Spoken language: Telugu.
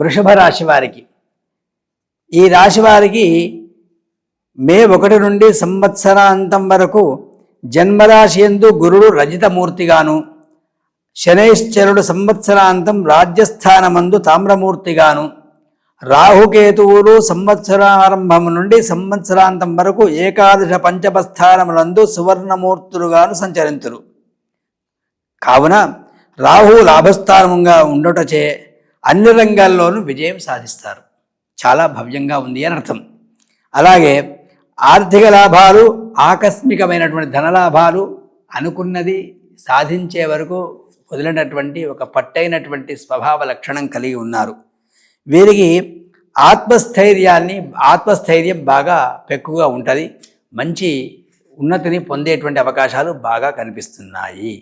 వృషభ రాశి వారికి. ఈ రాశి వారికి మే ఒకటి నుండి సంవత్సరాంతం వరకు జన్మరాశి ఎందు గురుడు రజితమూర్తిగాను శనైశ్చరుడు సంవత్సరాంతం రాజ్యస్థానమందు తామ్రమూర్తిగాను రాహుకేతువులు సంవత్సరారంభం నుండి సంవత్సరాంతం వరకు ఏకాదశ పంచమస్థానములందు సువర్ణమూర్తులుగాను సంచరింతురు. కావున రాహు లాభస్థానముగా ఉండటచే అన్ని రంగాల్లోనూ విజయం సాధిస్తారు. చాలా భవ్యంగా ఉంది అని అర్థం. అలాగే ఆర్థిక లాభాలు ఆకస్మికమైనటువంటి ధనలాభాలు అనుకున్నది సాధించే వరకు వదిలినటువంటి ఒక పట్టైనటువంటి స్వభావ లక్షణం కలిగి ఉన్నారు. వీరికి ఆత్మస్థైర్యాన్ని ఆత్మస్థైర్యం బాగా పెక్కుగా ఉంటుంది. మంచి ఉన్నతిని పొందేటువంటి అవకాశాలు బాగా కనిపిస్తున్నాయి.